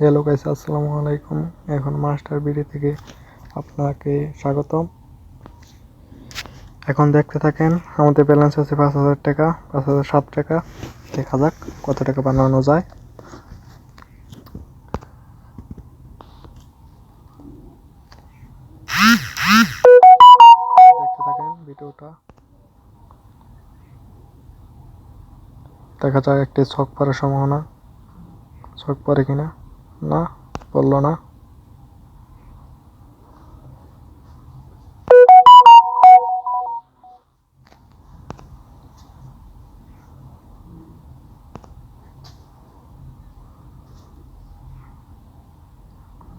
Hello guys আসসালামু আলাইকুম। এখন মাস্টার বিডি থেকে আপনাকে স্বাগতম। এখন দেখতে থাকেন, আমাদের ব্যালেন্স আছে পাঁচ হাজার টাকা, পাঁচ হাজার সাত টাকা। দেখা যাক কত টাকা বানানো যায়। দেখতে থাকেন ভিডিওটা। দেখা যায় একটি ছক পড়ার সম্ভাবনা। ছক পরে কিনা। না বলল না।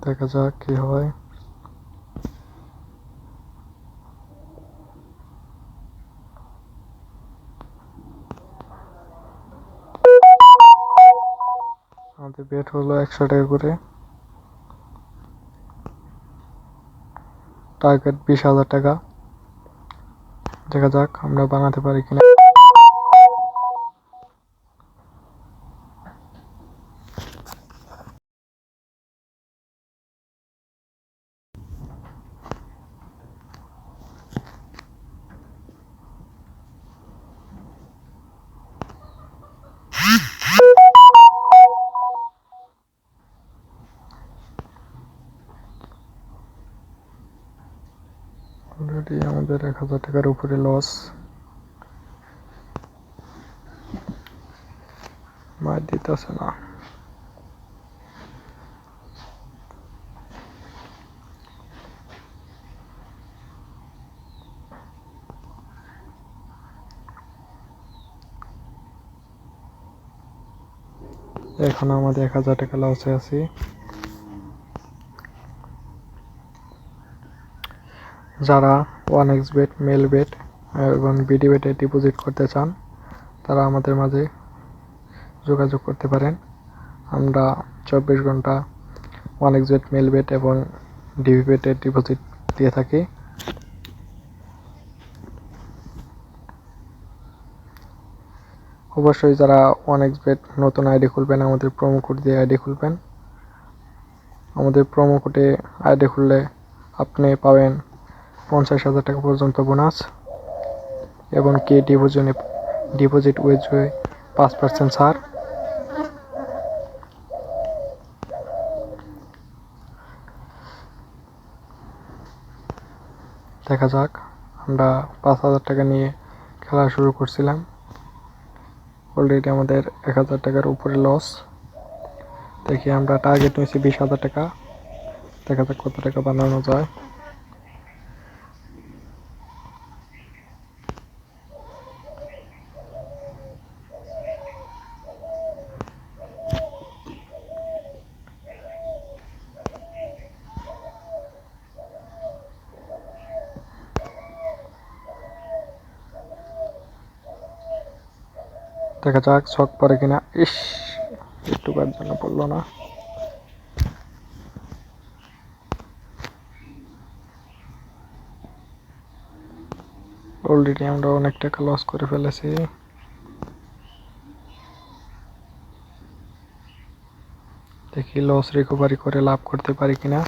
দেখা যাক কি হয়। আমাদের বেট হলো একশো টাকা করে। টার্গেট বিশ হাজার টাকা। দেখা যাক আমরা বানাতে পারি কিনা। অলরেডি আমাদের এক হাজার টাকার উপরে লস মার দিতেছে না। এখন আমাদের এক হাজার টাকা লসে আছি। যারা one X bet Melbet এবং বিডি বেটে ডিপোজিট করতে চান, তারা আমাদের মাঝে যোগাযোগ করতে পারেন। আমরা চব্বিশ ঘণ্টা one X bet Melbet এবং ডিভি বেটে ডিপোজিট দিয়ে থাকি। অবশ্যই যারা ওয়ান এক্স বেট নতুন আইডি খুলবেন, আমাদের প্রোমো কোড দিয়ে আইডি খুলবেন। আমাদের প্রোমো কোডে আইডি খুললে আপনি পাবেন পঞ্চাশ হাজার টাকা পর্যন্ত বোনাস এবং কে ডিপোজিটে ডিপোজিট উইথড্রয়ে পাঁচ পার্সেন্ট ছাড়। দেখা যাক, আমরা পাঁচ হাজার টাকা নিয়ে খেলা শুরু করছিলাম। অলরেডি আমাদের এক হাজার টাকার উপরে লস দেখি আমরা টার্গেট নিয়েছি বিশ হাজার টাকা। দেখা যাক কত টাকা বানানো যায়। দেখা যাক, শখ পরে কিনা। ইস, একটু জন্য পড়ল না। অলরেডি আমরা অনেক টাকা লস করে ফেলেছি। দেখি লস রিকভারি করে লাভ করতে পারি কিনা।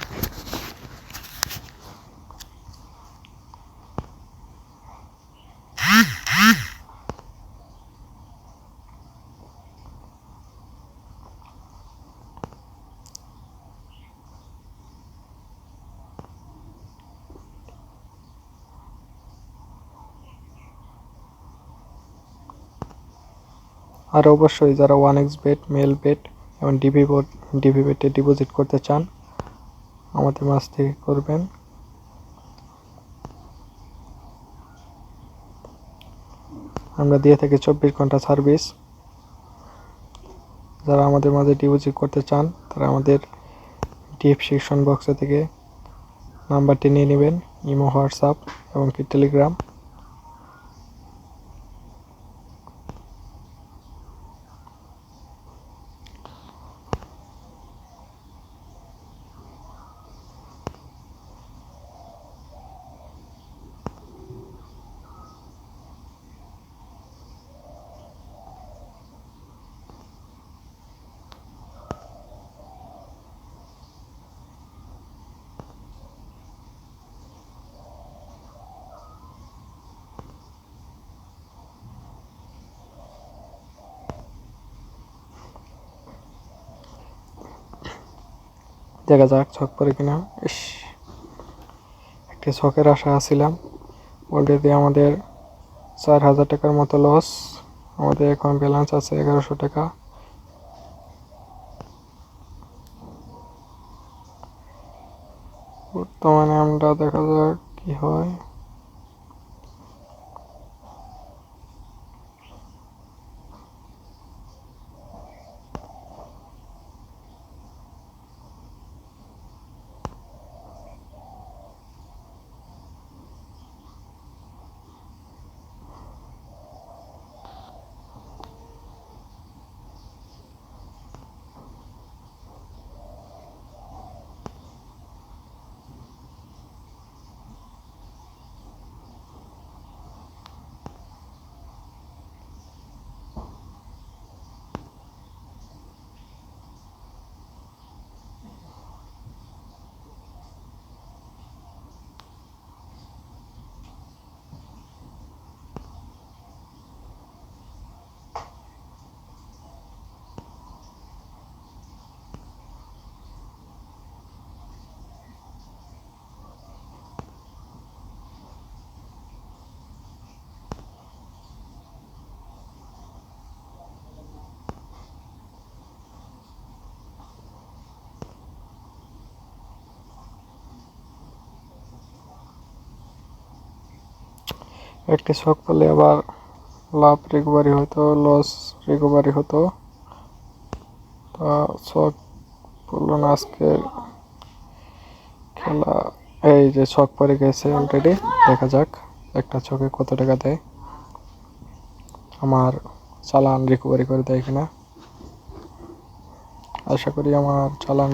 আর অবশ্যই যারা one X bet Melbet এবং ডিবি ডিভি বেটে ডিপোজিট করতে চান, আমাদের মাছ থেকে করবেন। আমরা দিয়ে থাকি চব্বিশ ঘণ্টা সার্ভিস। যারা আমাদের মাঝে ডিপোজিট করতে চান, তারা আমাদের ডিসক্রিপশন বক্সে থেকে নাম্বারটি নিয়ে নেবেন, ইমো, হোয়াটসঅ্যাপ এবং কি টেলিগ্রাম। দেখা যাক ছক পরে কিনা। ইস, একটি ছকের আশা আছিলাম। অলরেডি আমাদের চার হাজার টাকার মতো লস আমাদের এখন ব্যালেন্স আছে এগারোশো টাকা। বর্তমানে আমরা দেখা যাক কি হয়। একটি শখ পেলে আবার লাভ রিকভারি হতো লস রিকভারি হতো। তা শখ পড়ল না আজকের খেলা। এই যে ছক পরে গেছে অলরেডি দেখা যাক একটা ছকে কত টাকা দেয়। আমার চালান রিকভারি করে দেয় কিনা। আশা করি আমার চালান